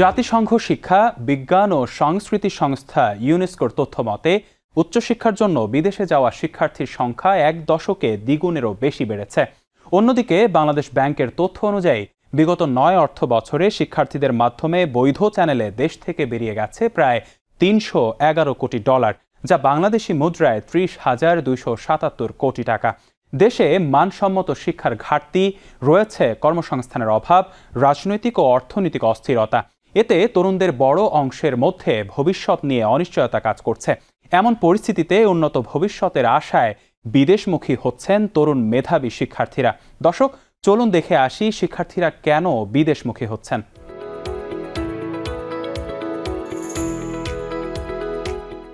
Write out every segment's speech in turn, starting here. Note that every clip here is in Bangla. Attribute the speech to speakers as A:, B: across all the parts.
A: জাতিসংঘ শিক্ষা, বিজ্ঞান ও সংস্কৃতি সংস্থা ইউনেস্কোর তথ্য মতে উচ্চশিক্ষার জন্য বিদেশে যাওয়া শিক্ষার্থীর সংখ্যা এক দশকে দ্বিগুণেরও বেশি বেড়েছে। অন্যদিকে, বাংলাদেশ ব্যাংকের তথ্য অনুযায়ী, বিগত নয় অর্থ বছরে শিক্ষার্থীদের মাধ্যমে বৈধ চ্যানেলে দেশ থেকে বেরিয়ে গেছে প্রায় তিনশো এগারো কোটি ডলার, যা বাংলাদেশি মুদ্রায় ত্রিশ হাজার দুইশো সাতাত্তর কোটি টাকা। দেশে মানসম্মত শিক্ষার ঘাটতি রয়েছে কর্মসংস্থানের অভাব, রাজনৈতিক ও অর্থনৈতিক অস্থিরতা। এতে তরুণদের বড় অংশের মধ্যে ভবিষ্যৎ নিয়ে অনিশ্চয়তা কাজ করছে। এমন পরিস্থিতিতে উন্নত ভবিষ্যতের আশায় বিদেশমুখী হচ্ছেন তরুণ মেধাবী শিক্ষার্থীরা। দর্শক, চলুন দেখে আসি শিক্ষার্থীরা কেন বিদেশমুখী হচ্ছেন।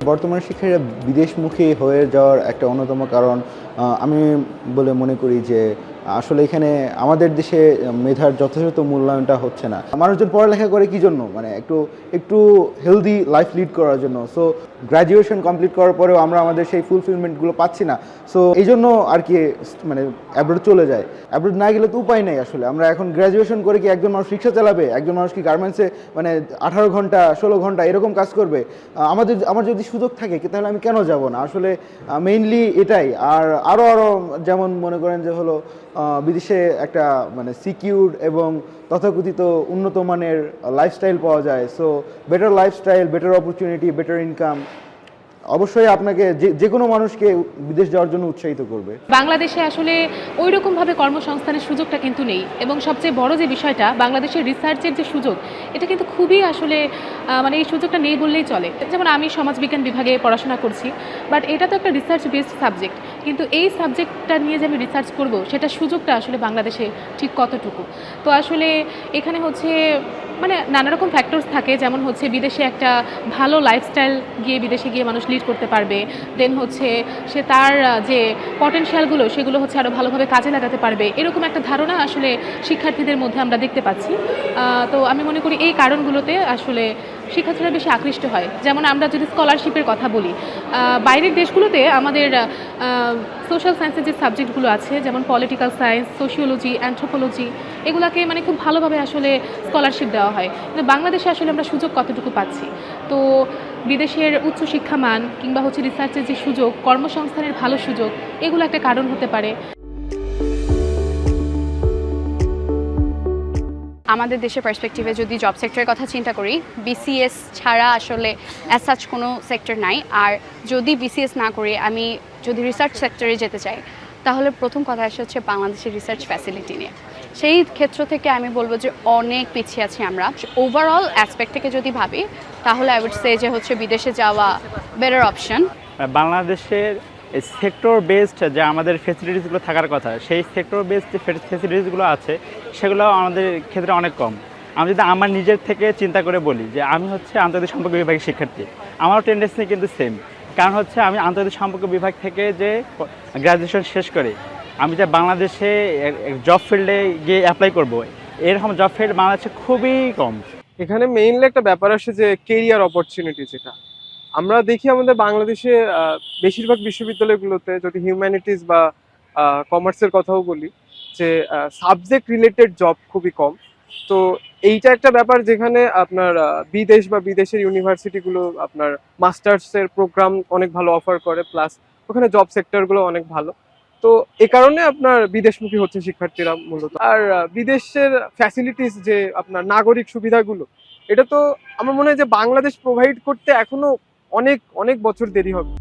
B: বর্তমানে শিক্ষার্থীরা বিদেশমুখী হয়ে যাওয়ার একটা অন্যতম কারণ আমি বলে মনে করি যে আসলে এখানে আমাদের দেশে মেধার যথাযথ মূল্যায়নটা হচ্ছে না। মানুষজন পড়ালেখা করে কি জন্য? মানে একটু একটু হেলদি লাইফ লিড করার জন্য। সো গ্র্যাজুয়েশন কমপ্লিট করার পরেও আমরা আমাদের সেই ফুলফিলমেন্টগুলো পাচ্ছি না। সো এই জন্য আর কি মানে অ্যাব্রোড চলে যায়। অ্যাব্রোড না গেলে তো উপায় নেই আসলে। আমরা এখন গ্র্যাজুয়েশন করে কি একজন মানুষ রিক্সা চালাবে? একজন মানুষ কি গার্মেন্টসে মানে আঠারো ঘণ্টা, ষোলো ঘণ্টা এরকম কাজ করবে? আমাদের, আমার যদি সুযোগ থাকে তাহলে আমি কেন যাব না? আসলে মেইনলি এটাই। আর আরও আরও যেমন মনে করেন যে হলো বিদেশে একটা মানে সিকিউর এবং তথাকথিত উন্নত মানের লাইফস্টাইল পাওয়া যায়। So better lifestyle better opportunity better income অবশ্যই আপনাকে যে কোনো মানুষকে বিদেশ যাওয়ার জন্য উৎসাহিত করবে।
C: বাংলাদেশে আসলে ওই রকমভাবে কর্মসংস্থানের সুযোগটা কিন্তু নেই। এবং সবচেয়ে বড় যে বিষয়টা, বাংলাদেশের রিসার্চের যে সুযোগ, এটা কিন্তু খুবই আসলে মানে এই সুযোগটা নেই বললেই চলে। যেমন আমি সমাজবিজ্ঞান বিভাগে পড়াশোনা করছি বাট এটা তো একটা রিসার্চ বেসড সাবজেক্ট কিন্তু এই সাবজেক্টটা নিয়ে যে আমি রিসার্চ করব, সেটা সুযোগটা আসলে বাংলাদেশে ঠিক কতটুকু? তো আসলে এখানে হচ্ছে মানে নানা রকম ফ্যাক্টরস থাকে, যেমন হচ্ছে বিদেশে একটা ভালো লাইফস্টাইল গিয়ে বিদেশে গিয়ে মানুষ লিড করতে পারবে। দেন হচ্ছে সে তার যে পটেনশিয়ালগুলো সেগুলো হচ্ছে আরও ভালোভাবে কাজে লাগাতে পারবে। এরকম একটা ধারণা আসলে শিক্ষার্থীদের মধ্যে আমরা দেখতে পাচ্ছি। তো আমি মনে করি এই কারণগুলোতে আসলে শিক্ষার্থীরা বেশি আকৃষ্ট হয়। যেমন আমরা যদি স্কলারশিপের কথা বলি বাইরের দেশগুলোতে আমাদের সোশ্যাল সায়েন্সের যে সাবজেক্টগুলো আছে, যেমন পলিটিক্যাল সায়েন্স সোশিওলজি অ্যান্থ্রোপোলজি এগুলাকে মানে খুব ভালোভাবে আসলে স্কলারশিপ দেওয়া হয়। কিন্তু বাংলাদেশে আসলে আমরা সুযোগ কতটুকু পাচ্ছি? তো বিদেশের উচ্চশিক্ষা মান কিংবা হচ্ছে রিসার্চের যে সুযোগ, কর্মসংস্থানের ভালো সুযোগ, এগুলো একটা কারণ হতে পারে।
D: আমাদের দেশের পার্সপেক্টিভে যদি জব সেক্টরের কথা চিন্তা করি বিসিএস ছাড়া আসলে অ্যাজ সাচ কোনো সেক্টর নাই। আর যদি বিসিএস না করি, আমি যদি রিসার্চ সেক্টরে যেতে চাই, তাহলে প্রথম কথা আসে হচ্ছে বাংলাদেশের রিসার্চ ফ্যাসিলিটি নিয়ে। সেই ক্ষেত্র থেকে আমি বলব যে অনেক পিছিয়ে আছি আমরা। ওভারঅল অ্যাসপেক্ট থেকে যদি ভাবি, তাহলে আই উড সে যে হচ্ছে বিদেশে যাওয়া বেটার অপশন
E: বাংলাদেশের সেক্টর বেসড যে আমাদের ফেসিলিটিসগুলো থাকার কথা, সেই সেক্টর বেসড যে ফেসিলিটিসগুলো আছে, সেগুলো আমাদের ক্ষেত্রে অনেক কম। আমি যদি আমার নিজের থেকে চিন্তা করে বলি যে আমি হচ্ছে আন্তর্জাতিক সম্পর্ক বিভাগের শিক্ষার্থী, আমারও টেন্ডেন্সি কিন্তু সেম কারণ হচ্ছে আমি আন্তর্জাতিক সম্পর্ক বিভাগ থেকে যে গ্র্যাজুয়েশন শেষ করে, আমি যে বাংলাদেশে জব ফিল্ডে গিয়ে অ্যাপ্লাই করব, এরকম জব ফিল্ড বাংলাদেশে খুবই কম।
F: এখানে মেইনলি একটা ব্যাপার আসে যে কেরিয়ার অপরচুনিটি যেটা। আমরা দেখি আমাদের বাংলাদেশে বেশিরভাগ বিশ্ববিদ্যালয়গুলোতে যদি হিউম্যানিটিস বা কমার্সের কথাও বলি, যে সাবজেক্ট রিলেটেড জব খুবই কম। তো এইটা একটা ব্যাপার যেখানে আপনার বিদেশ বা বিদেশের ইউনিভার্সিটিগুলো আপনার মাস্টার্সের প্রোগ্রাম অনেক ভালো অফার করে প্লাস ওখানে জব সেক্টরগুলো অনেক ভালো। তো এ কারণে আপনার বিদেশমুখী হচ্ছে শিক্ষার্থীরা মূলত। আর বিদেশের ফ্যাসিলিটিস যে আপনার নাগরিক সুবিধাগুলো, এটা তো আমার মনে হয় যে বাংলাদেশ প্রোভাইড করতে এখনও অনেক অনেক বছর দেরি হবে।